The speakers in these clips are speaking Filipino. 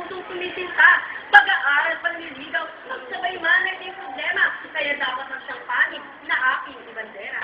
may pusong tumitinta. Pag-aaral, panliligaw, magsabay man ay may problema. Kaya dapat ang siyang panig na aking ibandera.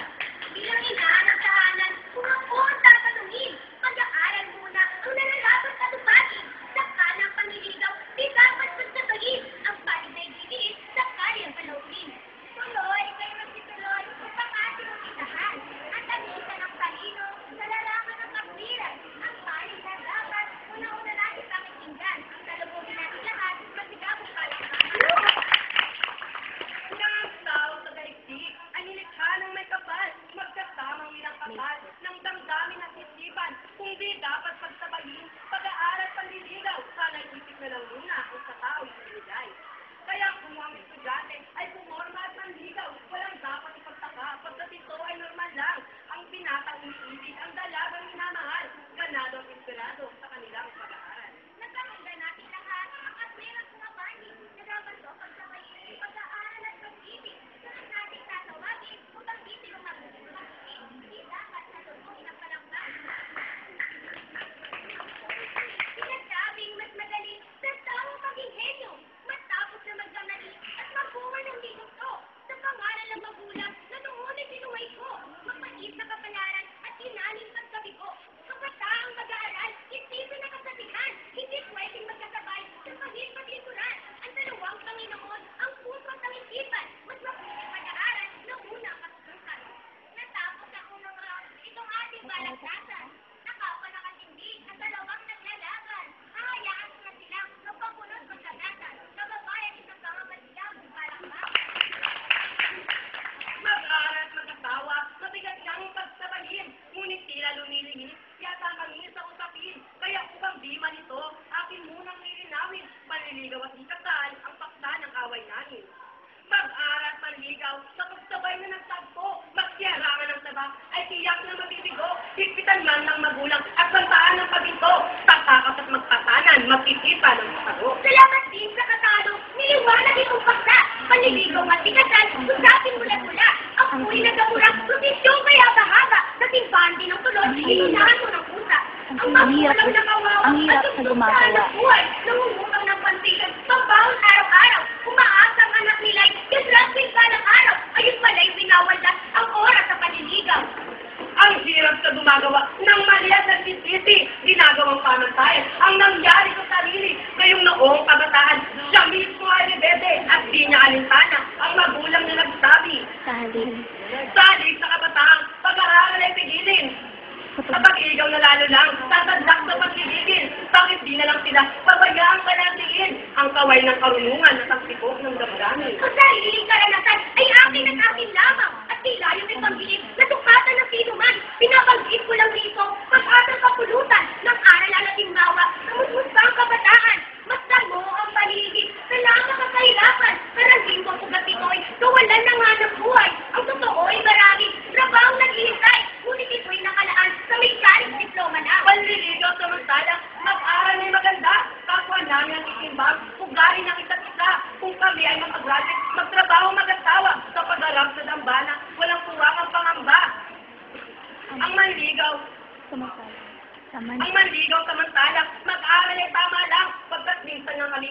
Paglikuran. Ang dalawang Panginoon, ang puso ang isipan, ikasal ang paksa ng away namin. Mag-aral at manligaw, sa pagsabay na nagtagpo, magsiyarangan ng taba, ay tiyak na mabibigo, higpitan man ng magulang at bantaan ng pabito, tatakas at magpasanan, magtitipa ng pasaro. Salamat din sa katalo, niliwanag itong paksa. Panliligaw at ikasal, usapin mula-mula. Ang puri na gamurang, proteksyon kaya bahaba. Dating bandi ng tulod, inunahan mo ng pusa. Ang Ang hirap- ang hirap sa gumagawa. ng buhay, nangungutang pambawon araw-araw. Umaasa ang anak nila'y, kasrasing balang araw. Ayun pala'y winawaldas ang oras sa panliligaw. Ang hirap sa gumagawa ng mali at nagsisisi, ginagawang pamantayan. Ang nangyari sa sarili, ngayong noong kabataan, siya mismo ay rebelde at di niya alintana ang magulang na nagsabi. Sahalin. Salig sa kabataan, pag-aaral ay pigilin. Kapag ikaw na lalo lang, tatadlak sa pagkigigil. Bakit di na lang sila pabayaan panatiin ang kaway ng karunungan na tagsipok ng damdamin? Ang sariling karanasan ay akin at akin lamang at tila yung may panggiit na tukatan ng sino man. Pinabanggit ko lang dito pag-atang kapulutan ng aral at timbawa na musmus pa ang kabataan. Mas mo ang paligid, kailangan ka kahirapan. Karangin mo ang ugat ito'y kawalan ng hanap buhay. Ang totoo ay marami, trabaho naghihintay. Ngunit ito'y nakalaan sa may galing diploma na. Panliligaw samantala, mag-aral ay maganda. Kapwa namin ang itimbang, ugali ng isa't isa. Kung kami ay mag-graduate, magtrabaho mag-asawa. Sa pag-arap sa dambana, walang kuwang ang pangamba. Ang manligaw, Sumasala. Saman. ang manligaw samantala, mag-aral ay tama lang. Pagkat minsan ng kami,